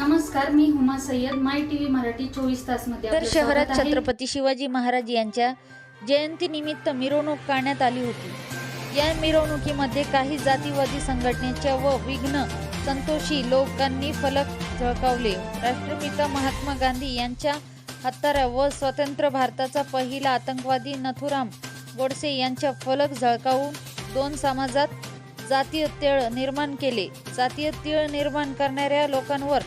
नमस्कार मी Huma Syed my TV Marathi चोवीस तासमध्ये तर शहरात छत्रपती शिवाजी महाराज यांच्या जयंतीनिमित्त मिरवणूक काढण्यात आली होती. या मिरवणुकीमध्ये काही जातीवादी संघटनेच्या व विघ्न संतोषी लोकांनी फलक झळकावले. राष्ट्रपिता महात्मा गांधी यांच्या हत्यारा व स्वतंत्र भारताचा पहिला आतंकवादी नथुराम गोडसे यांच्या फलक झळकावून दोन समाजात जातीय तेळ निर्माण केले. जातीय तीळ निर्माण करणाऱ्या लोकांवर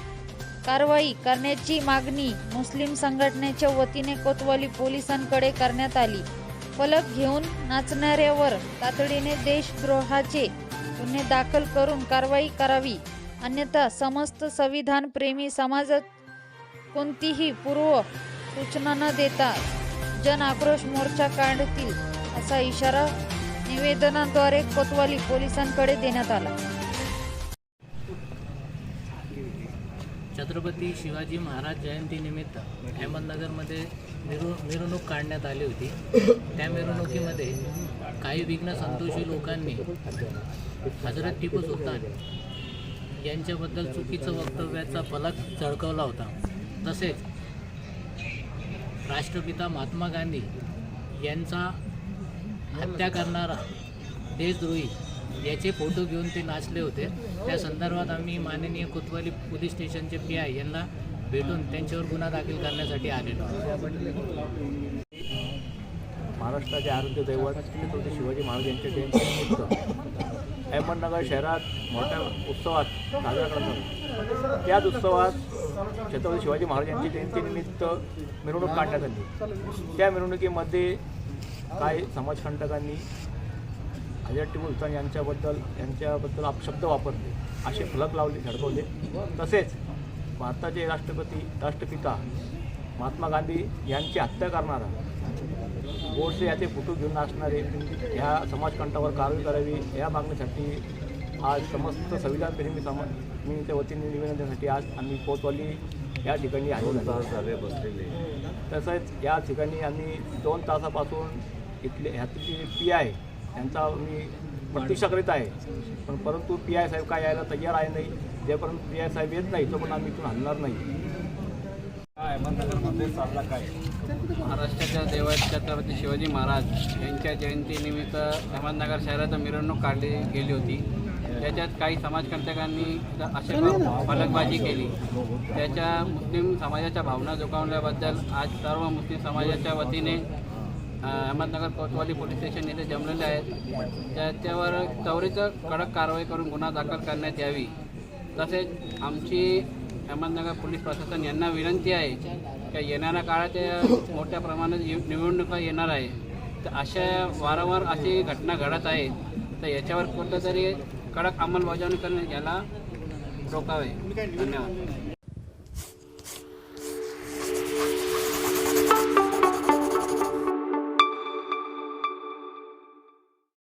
कारवाई करण्याची मागणी मुस्लिम संघटनेच्या वतीने कोतवाली पोलिसांकडे करण्यात आली. फलक घेऊन नाचणाऱ्यावर तातडीने देशद्रोहाचे गुन्हे दाखल करून कारवाई करावी. अन्यथा समस्त संविधान प्रेमी समाजात कोणतीही पूर्व सूचना न देता जन आक्रोश मोर्चा काढतील असा इशारा निवेदनाद्वारे कोतवाली पोलिसांकडे देण्यात आला. छत्रपती शिवाजी महाराज जयंतीनिमित्त अहमदनगरमध्ये मिरव मिरवणूक काढण्यात आली होती. त्या मिरवणुकीमध्ये काही विघ्न संतोषी लोकांनी हजरत टिपू सुलतान यांच्याबद्दल चुकीचं वक्तव्याचा फलक झळकवला होता. तसेच राष्ट्रपिता महात्मा गांधी यांचा हत्या करणारा देशद्रोही याचे फोटो घेऊन ते नाचले होते. त्या संदर्भात आम्ही माननीय कोतवाली पोलीस स्टेशनचे पी आय यांना भेटून त्यांच्यावर गुन्हा दाखल करण्यासाठी आलेलो महाराष्ट्राचे आरोग्य दैवत छत्रपती शिवाजी महाराज यांच्या जयंतीनिमित्त अहमदनगर शहरात मोठ्या उत्सवात साजरा करतात त्याच उत्सवात छत्रपती शिवाजी महाराज यांच्या जयंतीनिमित्त मिरवणूक काढण्यात आली. त्या मिरवणुकीमध्ये काही समाजकंटकांनी हजरत टिपू सुलतान यांच्याबद्दल यांच्याबद्दल अपशब्द वापरले. असे फलक लावले झडकवले. तसेच भारताचे राष्ट्रपती राष्ट्रपिता महात्मा गांधी यांची हत्या करणारा गोडसे याचे फोटो घेऊन नाचणारे ह्या समाजकंठावर कारवाई करावी या मागणीसाठी आज समस्त संविधान प्रेमी समाज मीच्या वतीने निवेदन देण्यासाठी आज आम्ही कोतवाली या ठिकाणी आलेलो झाले बसलेले. तसंच या ठिकाणी आम्ही दोन तासापासून इथले ह्यातले पी आय यांचा मी प्रतीक्षा करीत आहे. पण परंतु पी आय साहेब काय यायला तयार आहे नाही जेपर्यंत पी आय साहेब येत नाही तोपर्यंत आम्ही इथून हलणार नाही. अहमदनगरमध्ये चालला काय? महाराष्ट्राच्या देवात छत्रपती शिवाजी महाराज यांच्या जयंतीनिमित्त अहमदनगर शहरात मिरवणूक काढली गेली होती. त्याच्यात काही समाजकंटकांनी असे फलकबाजी केली. त्याच्या मुस्लिम समाजाच्या भावना दुखावल्याबद्दल आज सर्व मुस्लिम समाजाच्या वतीने अहमदनगर कोतवाली पोलीस स्टेशन येथे जमलेले आहेत. त्याच्यावर चौरीचं कडक कारवाई करून गुन्हा दाखल करण्यात यावी. तसेच आमची अहमदनगर पोलीस प्रशासन यांना विनंती आहे की येणाऱ्या काळात या मोठ्या प्रमाणात निवडणुका येणार आहे. तर अशा वारंवार अशी घटना घडत आहेत तर याच्यावर कुठंतरी कडक अंमलबजावणी करणे याला रोखावे धन्यवाद.